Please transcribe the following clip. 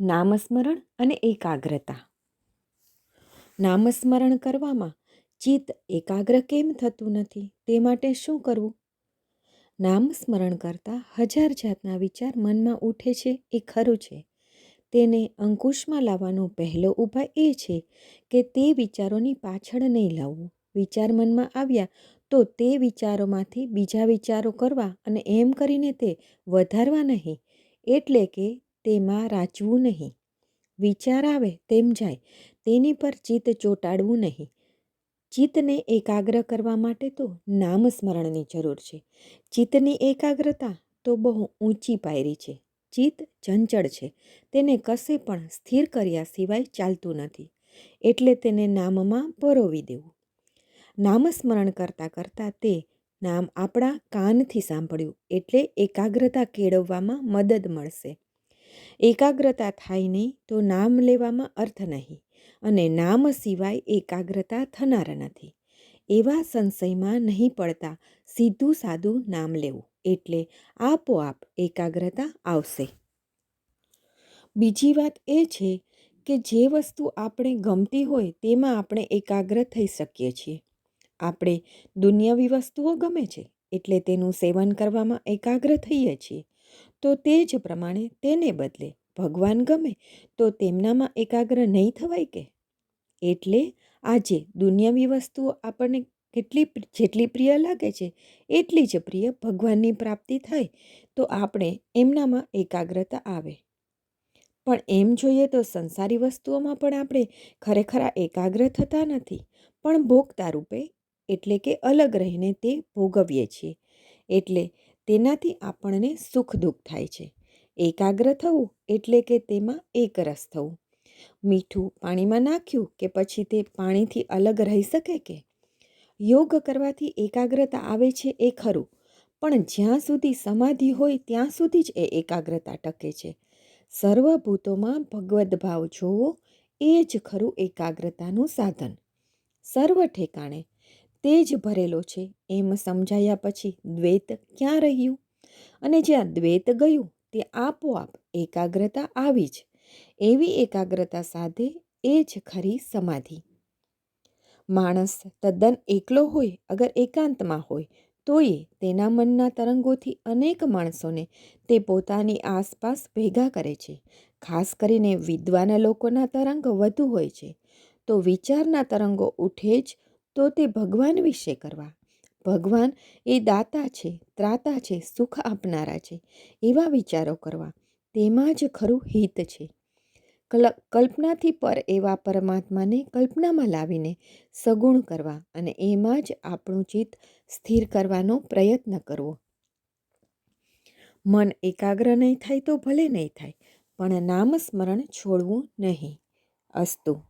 નામસ્મરણ અને એકાગ્રતા. નામસ્મરણ કરવામાં ચિત્ત એકાગ્ર કેમ થતું નથી? તે માટે શું કરવું? નામસ્મરણ કરતાં હજાર જાતના વિચાર મનમાં ઉઠે છે, એ ખરું છે. તેને અંકુશમાં લાવવાનો પહેલો ઉપાય એ છે કે તે વિચારોની પાછળ નહીં લાવવું. વિચાર મનમાં આવ્યા તો તે વિચારોમાંથી બીજા વિચારો કરવા અને એમ કરીને તે વધારવા નહીં. એટલે કે તેમાં રાચવું નહીં. વિચાર આવે તેમ જાય, તેની પર ચિત્ત ચોંટાડવું નહીં. ચિત્તને એકાગ્ર કરવા માટે તો નામ સ્મરણની જરૂર છે. ચિત્તની એકાગ્રતા તો બહુ ઊંચી પાયરી છે. ચિત્ત ચંચળ છે. તેને કશે પણ સ્થિર કર્યા સિવાય ચાલતું નથી. એટલે તેને નામમાં પરોવી દેવું. નામસ્મરણ કરતાં કરતાં તે નામ આપણા કાનથી સાંભળ્યું એટલે એકાગ્રતા કેળવવામાં મદદ મળશે. એકાગ્રતા થાય નહીં, તો નામ લેવામાં અર્થ નહીં અને નામ સિવાય એકાગ્રતા થનાર નથી. એવા સંશયમાં નહીં પડતા સીધું સાદું નામ લેવું, એટલે આપોઆપ એકાગ્રતા આવશે. બીજી વાત એ છે કે જે વસ્તુ આપણે ગમતી હોય તેમાં આપણે એકાગ્ર થઈ શકીએ છીએ. આપણે દુનિયાવી વસ્તુઓ ગમે છે, એટલે તેનું સેવન કરવામાં એકાગ્ર થઈએ છીએ. તો તે જ પ્રમાણે તેને બદલે ભગવાન ગમે તો તેમનામાં એકાગ્ર નહીં થવાય કે? એટલે આજે દુનિયાવી વસ્તુઓ આપણને કેટલી જેટલી પ્રિય લાગે છે, એટલી જ પ્રિય ભગવાનની પ્રાપ્તિ થાય તો આપણે એમનામાં એકાગ્રતા આવે. પણ એમ જોઈએ તો સંસારી વસ્તુઓમાં પણ આપણે ખરેખર એકાગ્ર થતા નથી, પણ ભોગતા રૂપે એટલે કે અલગ રહીને તે ભોગવીએ છીએ. એટલે તેનાથી આપણને સુખ દુઃખ થાય છે. એકાગ્ર થવું એટલે કે તેમાં એકરસ થવું. મીઠું પાણીમાં નાખ્યું કે પછી તે પાણીથી અલગ રહી શકે કે? યોગ કરવાથી એકાગ્રતા આવે છે એ ખરું, પણ જ્યાં સુધી સમાધિ હોય ત્યાં સુધી જ એ એકાગ્રતા ટકે છે. સર્વભૂતોમાં ભગવદ્ ભાવ જોવો એ જ ખરું એકાગ્રતાનું સાધન. સર્વ ઠેકાણે તે જ ભરેલો છે. એમ સમજાયા પછી દ્વૈત ક્યાં રહ્યું? અને જ્યાં દ્વૈત ગયું, તે આપોઆપ એકાગ્રતા આવી જ. એવી એકાગ્રતા સાધે એ જ ખરી સમાધિ. માણસ તદ્દન એકલો હોય, અગર એકાંતમાં હોય, તોય તેના મનના તરંગોથી અનેક માણસોને તે પોતાની આસપાસ ભેગા કરે છે. ખાસ કરીને વિદ્વાન લોકોના તરંગ વધુ હોય છે. તો વિચારના તરંગો ઉઠે જ તો તે ભગવાન વિશે કરવા. ભગવાન એ દાતા છે, ત્રાતા છે, સુખ આપનારા છે, એવા વિચારો કરવા. તેમાં જ ખરું હિત છે. કલ, કલ્પનાથી પર એવા પરમાત્માને કલ્પનામાં લાવીને સગુણ કરવા અને એમાં જ આપણું ચિત્ત સ્થિર કરવાનો પ્રયત્ન કરવો. મન એકાગ્ર નહીં થાય તો ભલે નહીં થાય, પણ નામસ્મરણ છોડવું નહીં. અસ્તુ.